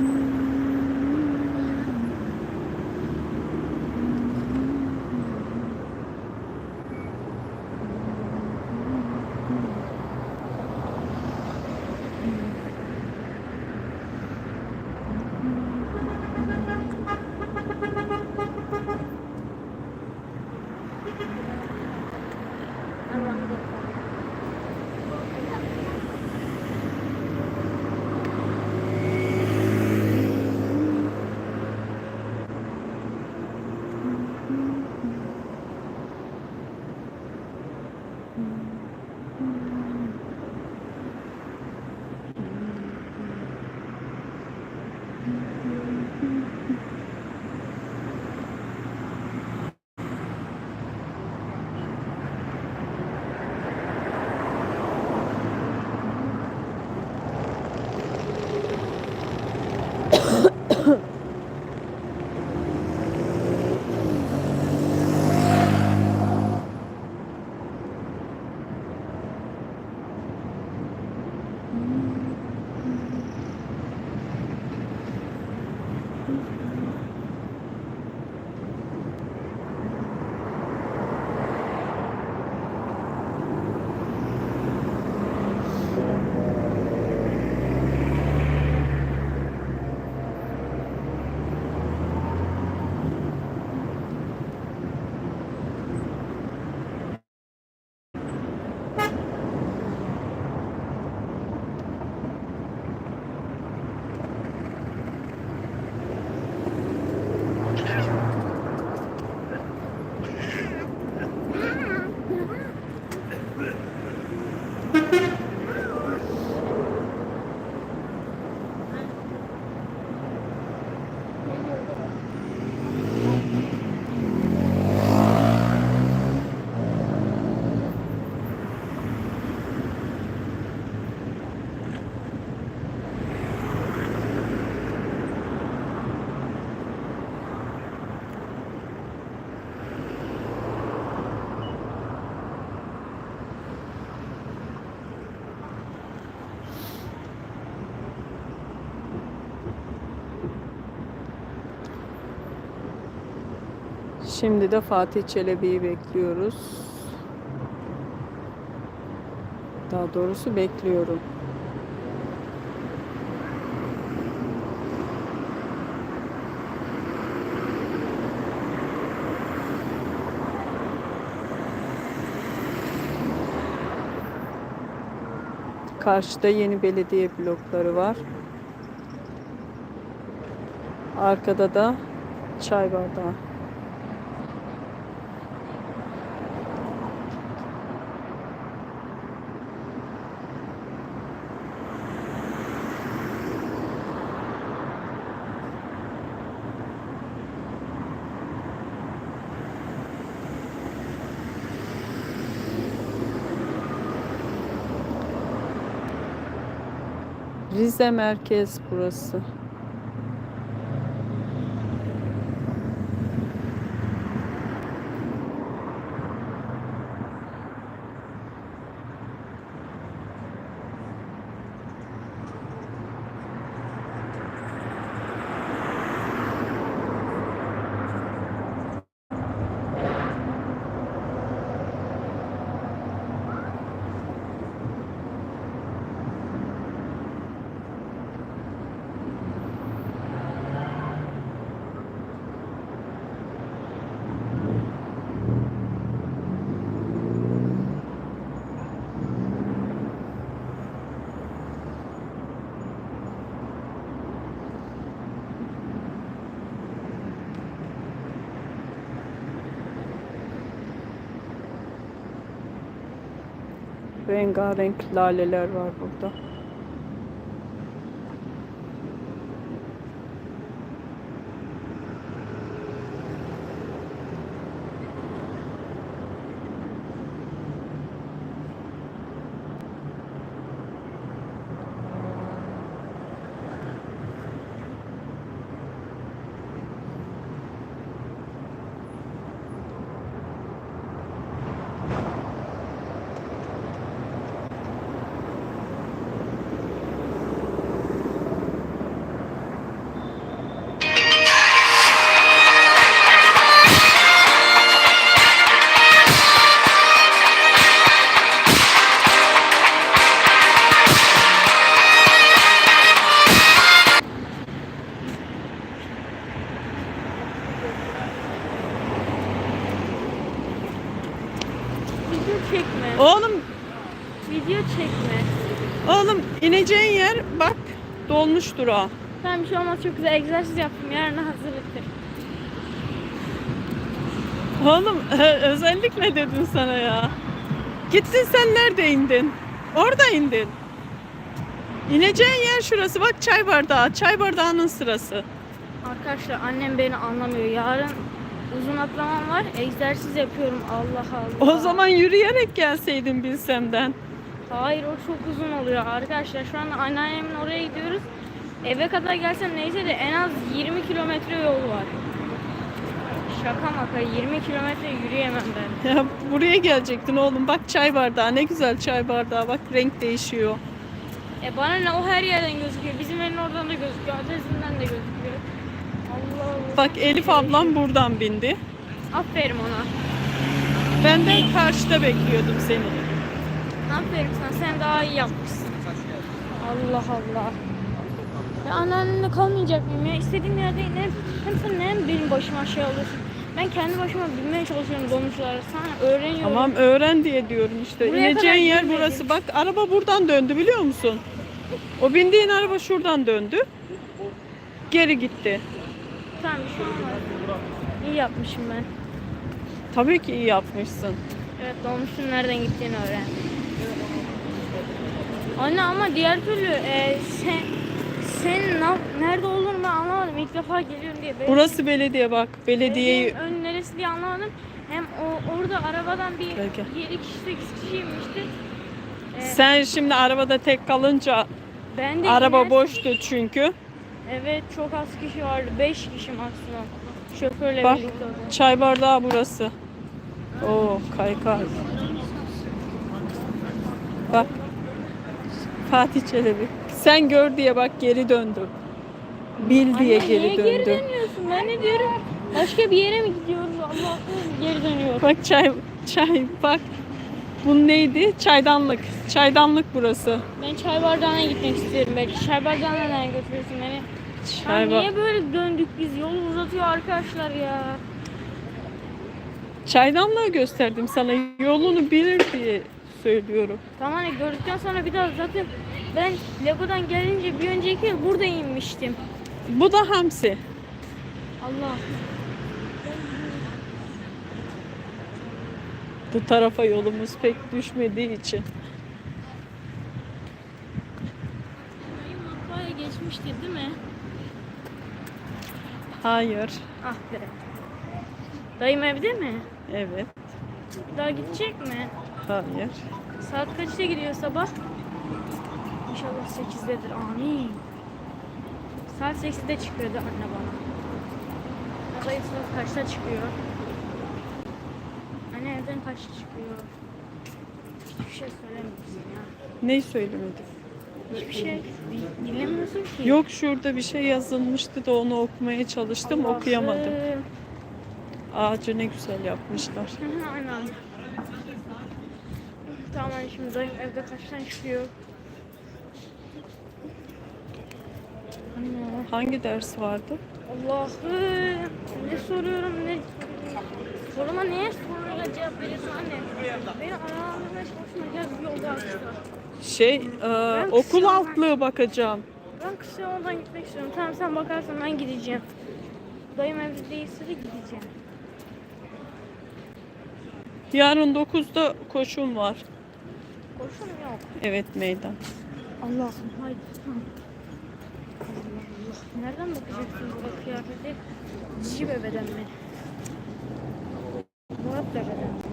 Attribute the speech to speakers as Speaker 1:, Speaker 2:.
Speaker 1: Mm-hmm. Şimdi de Fatih Çelebi'yi bekliyoruz. Daha doğrusu bekliyorum. Karşıda yeni belediye blokları var. Arkada da çay bardağı. Rize merkez burası. Rengarenk laleler var burada.
Speaker 2: Video çekme.
Speaker 1: Oğlum ineceğin yer bak dolmuştur o.
Speaker 2: Tamam bir şey olmaz çok güzel egzersiz yaptım. Yarına hazırlıktır.
Speaker 1: Oğlum özellikle dedim sana ya. Gittin sen nerede indin? Orada indin. İneceğin yer şurası. Bak çay bardağı. Çay bardağının sırası.
Speaker 2: Arkadaşlar annem beni anlamıyor. Yarın uzun atlamam var. Egzersiz yapıyorum. Allah Allah.
Speaker 1: O zaman yürüyerek gelseydin bilsemden.
Speaker 2: Hayır o çok uzun oluyor arkadaşlar. Şu anda anneannemin oraya gidiyoruz. Eve kadar gelsem neyse de en az 20 kilometre yol var. Şaka maka 20 kilometre yürüyemem ben.
Speaker 1: Ya buraya gelecektin oğlum. Bak çay bardağı. Ne güzel çay bardağı. Bak renk değişiyor.
Speaker 2: E bana ne o her yerden gözüküyor. Bizim evin oradan da gözüküyor. Adresinden de gözüküyor. Allah Allah.
Speaker 1: Bak Elif ablam buradan bindi.
Speaker 2: Aferin ona.
Speaker 1: Ben de karşıda bekliyordum seni.
Speaker 2: Aferin sana. Sen daha iyi yapmışsın. Allah Allah. Ya anneannemle kalmayacak mıyım ya? İstediğim yerde inerim. Hem sen neden benim başıma şey alıyorsun? Ben kendi başıma binmeye çalışıyorum dolmuşlara. Sana öğreniyorum.
Speaker 1: Tamam öğren diye diyorum işte.
Speaker 2: Buraya
Speaker 1: İneceğin yer burası. Bak araba buradan döndü biliyor musun? O bindiğin araba şuradan döndü. Geri gitti.
Speaker 2: Tamam bir şey olmaz. İyi yapmışım ben.
Speaker 1: Tabii ki iyi yapmışsın.
Speaker 2: Evet dolmuşun nereden gittiğini öğren. Anne ama diğer türlü e, sen sen na- nerede olduğunu ben anlamadım. İlk defa geliyorum diye. Benim-
Speaker 1: Burası belediye bak. Belediyeyi
Speaker 2: Belediyenin ön neresi diye anlamadım. Hem o orada arabadan bir
Speaker 1: gel.
Speaker 2: 7 kişi 8 kişi inmişti. Ee,
Speaker 1: sen şimdi arabada tek kalınca
Speaker 2: ben de
Speaker 1: araba
Speaker 2: inersin-
Speaker 1: boştu çünkü.
Speaker 2: Evet çok az kişi vardı. 5 kişi maksimum. Şoförle
Speaker 1: Bak
Speaker 2: birlikte. o
Speaker 1: çay bardağı burası. Oo kaykay. Bak. Fatih Çelebi. Sen gör diye bak geri döndüm. Bil diye
Speaker 2: Anne,
Speaker 1: geri
Speaker 2: niye geri
Speaker 1: döndüm.
Speaker 2: dönüyorsun? Ben ne diyorum? Başka bir yere mi gidiyoruz? Allah'ım geri dönüyor.
Speaker 1: Bak çay çay bak. Bu neydi? Çaydanlık. Çaydanlık burası.
Speaker 2: Ben çay bardağına gitmek istiyorum belki. Çay bardağına nereye götürüyorsun beni? Ya
Speaker 1: Çay ba-
Speaker 2: niye böyle döndük biz? Yolu uzatıyor arkadaşlar ya.
Speaker 1: Çaydanlığı gösterdim sana. Yolunu bilir diye söylüyorum.
Speaker 2: Tamam hani gördükten sonra bir daha zaten ben Lego'dan gelince bir önceki yıl burada inmiştim.
Speaker 1: Bu da hamsi.
Speaker 2: Allah.
Speaker 1: Bu tarafa yolumuz pek düşmediği için.
Speaker 2: Matbaaya geçmişti değil mi?
Speaker 1: Hayır.
Speaker 2: Ah be. Dayım evde mi?
Speaker 1: Evet.
Speaker 2: Daha gidecek mi?
Speaker 1: Hayır.
Speaker 2: Saat kaçta gidiyor sabah? İnşallah 8'dedir. Amin. Saat 8'de çıkıyordu anne bana. Ya Dayı saat kaçta çıkıyor? Anne evden kaçta çıkıyor? Hiçbir şey söylemiyorsun ya.
Speaker 1: Ne söylemedim?
Speaker 2: Hiçbir şey di- dinlemiyorsun ki.
Speaker 1: Yok şurada bir şey yazılmıştı da onu okumaya çalıştım
Speaker 2: Allah'ım.
Speaker 1: okuyamadım. Ağacı ne güzel yapmışlar.
Speaker 2: Aynen. Tamam hani şimdi dayım evde kaçtan çıkıyor? Anne.
Speaker 1: Hangi ders vardı?
Speaker 2: Allah'ım ne soruyorum ne soruma niye soruyla cevap veriyorsun anne? Beni aralarına çalışma gel bir yolda.
Speaker 1: Şey, e, okul altlığı bakacağım.
Speaker 2: Ben kısa yoldan gitmek istiyorum. Tamam sen bakarsan ben gideceğim. Dayım evde değilse de gideceğim.
Speaker 1: Yarın 9'da koşum var.
Speaker 2: Koşum yok.
Speaker 1: Evet meydan.
Speaker 2: Allah'ım haydi tamam. Allah Allah. Nereden bakacaksın bu kıyafeti? Cici bebeden mi? Murat bebeden mi?